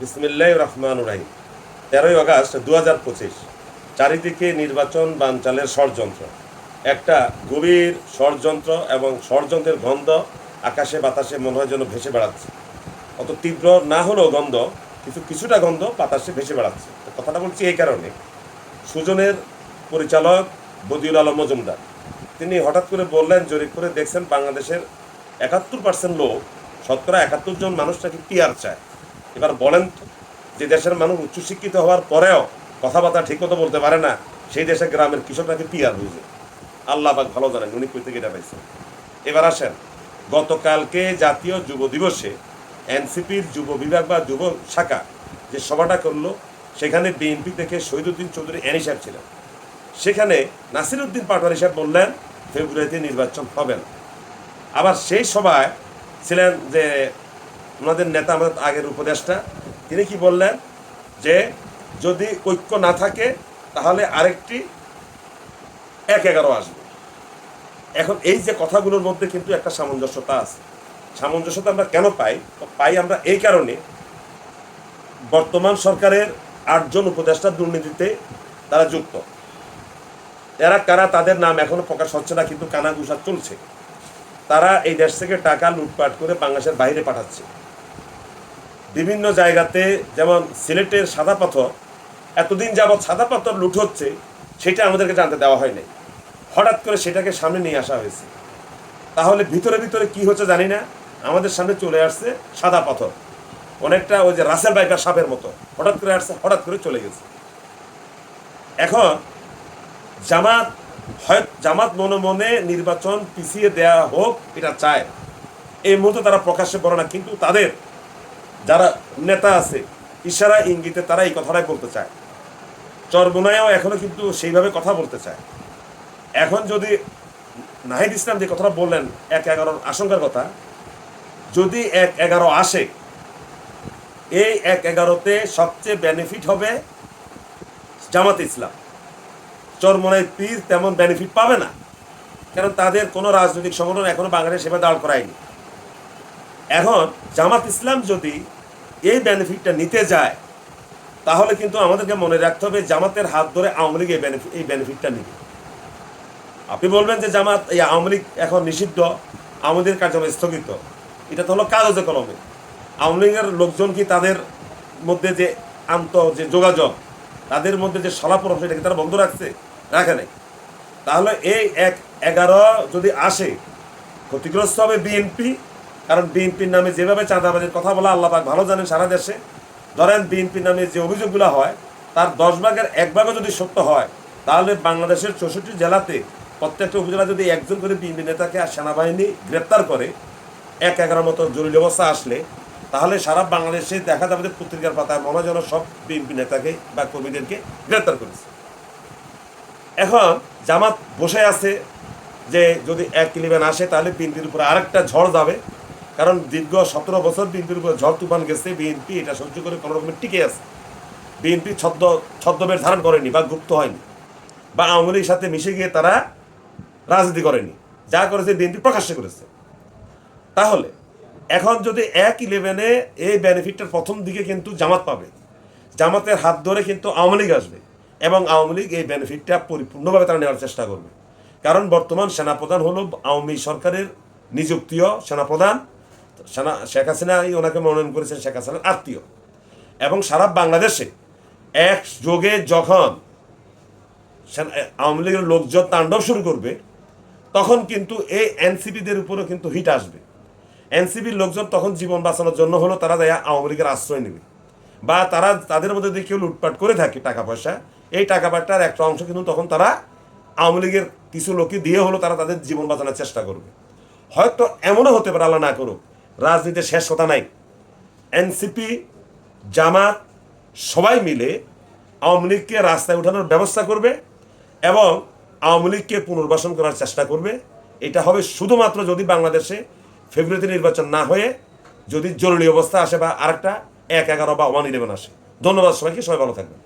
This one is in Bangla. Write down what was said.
বিসমিল্লাহ রহমান রাহিম। তেরোই আগস্ট দু হাজার পঁচিশ, চারিদিকে নির্বাচন বানচালের ষড়যন্ত্র। একটা গভীর ষড়যন্ত্র এবং ষড়যন্ত্রের গন্ধ আকাশে বাতাসে মনে হয় যেন ভেসে বেড়াচ্ছে। অত তীব্র না হলেও গন্ধ, কিছু কিছুটা গন্ধ বাতাসে ভেসে বেড়াচ্ছে। কথাটা বলছি এই কারণে। সুজনের পরিচালক বদিউল আলম মজুমদার, তিনি হঠাৎ করে বললেন, জরিপ করে দেখছেন বাংলাদেশের একাত্তর পার্সেন্ট লোক শতকরা একাত্তর জন মানুষ নাকি পিয়ার চায়। এবার বলেন যে দেশের মানুষ উচ্চশিক্ষিত হওয়ার পরেও কথাবার্তা ঠিক মতো বলতে পারে না, সেই দেশে গ্রামের কৃষক নাকি পিয়ার বুঝে আল্লাহ পাক ভালো জানেন, উনি কই থেকে এটা এবার আসেন, গতকালকে জাতীয় যুব দিবসে এনসিপির যুব বিভাগ বা যুব শাখা যে সভাটা করল, সেখানে বিএনপি থেকে শহীদুদ্দিন চৌধুরী এনি সাহেব ছিলেন। সেখানে নাসিরুদ্দিন পাটোয়ারি সাহেব বললেন, ফেব্রুয়ারিতে নির্বাচন হবে না। আবার সেই সভায় ছিলেন যে ওনাদের নেতা আমাদের আগের উপদেষ্টা, তিনি কি বললেন যে যদি ঐক্য না থাকে, তাহলে আরেকটি এক এগারো আসবে। এখন এই যে কথাগুলোর মধ্যে কিন্তু একটা সামঞ্জস্যতা আছে। সামঞ্জস্যতা আমরা কেন পাই? পাই আমরা এই কারণে বর্তমান সরকারের আটজন উপদেষ্টা দুর্নীতিতে তারা যুক্ত। এরা কারা তাদের নাম এখনও প্রকাশ হচ্ছে না, কিন্তু কানাঘুষা চলছে। তারা এই দেশ থেকে টাকা লুটপাট করে বাংলাদেশের বাইরে পাঠাচ্ছে। বিভিন্ন জায়গাতে যেমন সিলেটের সাদা পাথর, এতদিন যাবৎ সাদা পাথর লুট হচ্ছে, সেটা আমাদেরকে জানতে দেওয়া হয়নি। হঠাৎ করে সেটাকে সামনে নিয়ে আসা হয়েছে। তাহলে ভিতরে ভিতরে কি হচ্ছে জানি না, আমাদের সামনে চলে আসছে সাদা পাথর। অনেকটা ওই যে রাসেল বাইকার সাপের মতো। হঠাৎ করে আসছে, হঠাৎ করে চলে গেছে। এখন জামাত হয়, জামাত মনে মনে নির্বাচন পিছিয়ে দেয়া হোক, এটা চায়। এই মুহূর্তে তারা প্রকাশ্যে বলে না, কিন্তু তাদের যারা নেতা আছে, ইশারা, ইঙ্গিতে তারা এই কথাটাই বলতে চায়। চরমোনায়ও এখনও কিন্তু সেইভাবে কথা বলতে চায়। এখন যদি নাহিদ ইসলাম যে কথাটা বললেন, এক এগারোর আশঙ্কার কথা, যদি এক এগারো আসে, এই এক এগারোতে সবচেয়ে বেনিফিট হবে জামাত ইসলাম। চরমোনাই পীর তেমন বেনিফিট পাবে না। কারণ তাদের কোনো রাজনৈতিক সংগঠন এখনও বাংলাদেশ সেবা দাঁড় করায়নি। এখন জামাত ইসলাম যদি এই বেনিফিটটা নিতে যায়, তাহলে কিন্তু আমাদেরকে মনে রাখতে হবে জামাতের হাত ধরে আওয়ামী লীগ এই বেনিফিট এই বেনিফিটটা নিবে। আপনি বলবেন যে জামাত, এই আওয়ামী লীগ এখন নিষিদ্ধ লীগের কার্যক্রম স্থগিত। এটা তো হলো কাগজে কলমে। আওয়ামী লীগের লোকজন কি তাদের মধ্যে যে আন্ত, যে যোগাযোগ, তাদের মধ্যে যে সলাপরম সেটাকে তারা বন্ধ রাখছে? রাখে নাই। তাহলে এই এক এগারো যদি আসে, ক্ষতিগ্রস্ত হবে বিএনপি কারণ বিএনপির নামে যেভাবে চাঁদাবাজির কথা বলা, আল্লাহ পাক ভালো জানেন সারা দেশে। ধরেন বিএনপির নামে যে অভিযোগগুলো হয়, তার দশ ভাগের এক ভাগও যদি সত্য হয়, তাহলে বাংলাদেশের চৌষট্টি জেলাতে প্রত্যেকটা উপজেলা যদি একজন করে বিএনপি নেতাকে আর সেনাবাহিনী গ্রেপ্তার করে, এক এগারো মতো জরুরি অবস্থা আসলে, তাহলে সারা বাংলাদেশে দেখা যাবে যে পত্রিকার পাতায় মনে যেন সব বিএনপি নেতাকে বা কর্মীদেরকে গ্রেপ্তার করেছে। এখন জামাত বসে আছে যে যদি এক ইলেভেন আসে, তাহলে বিএনপির উপরে আরেকটা ঝড় যাবে। কারণ দীর্ঘ সতেরো বছর বিএনপির উপর ঝড়, তুফান গেছে, বিএনপি এটা সহ্য করে কোনো রকমের টিকে আছে। বিএনপি ছদ্ম, ছদ্মবেশ ধারণ করেনি বা গুপ্ত হয়নি বা আওয়ামী লীগের সাথে মিশে গিয়ে তারা রাজনীতি করেনি। যা করেছে বিএনপি প্রকাশ্যে করেছে। তাহলে এখন যদি এক ইলেভেনে এই বেনিফিটটার প্রথম দিকে কিন্তু জামাত পাবে। জামাতের হাত ধরে কিন্তু আওয়ামী লীগ আসবে এবং আওয়ামী লীগ এই বেনিফিটটা পরিপূর্ণভাবে তারা নেওয়ার চেষ্টা করবে। কারণ বর্তমান সেনাপ্রধান হলো আওয়ামী সরকারের নিযুক্তিও সেনাপ্রধান সেনা, শেখ হাসিনাই ওনাকে মনোনয়ন করেছেন শেখ হাসিনার আত্মীয়। এবং সারা বাংলাদেশে এক যোগে যখন আওয়ামী লীগের লোকজন তাণ্ডব শুরু করবে, তখন কিন্তু এই এনসিপিদের উপরও কিন্তু হিট আসবে। এনসিপির লোকজন তখন জীবন বাঁচানোর জন্য হলো তারা দেয়া আওয়ামী লীগের আশ্রয় নেবে। বা তারা তাদের মধ্যে যদি কেউ লুটপাট করে থাকে টাকা পয়সা, এই টাকা পয়সার একটা অংশ কিন্তু তখন তারা আওয়ামী লীগের কিছু লোককে দিয়ে হলো তারা তাদের জীবন বাঁচানোর চেষ্টা করবে। হয়তো এমনও হতে পারে, আল্লাহ না করুক রাজনীতির শেষ কথা নাই। এনসিপি জামাত, সবাই মিলে আওয়ামী লীগকে রাস্তায় উঠানোর ব্যবস্থা করবে এবং আওয়ামী লীগকে পুনর্বাসন করার চেষ্টা করবে। এটা হবে শুধুমাত্র যদি বাংলাদেশে ফেব্রুয়ারিতে নির্বাচন না হয়ে যদি জরুরি অবস্থা আসে বা আরেকটা, এক এগারো বা ওয়ান ইলেভেন আসে। ধন্যবাদ সবাইকে, সবাই ভালো থাকবেন।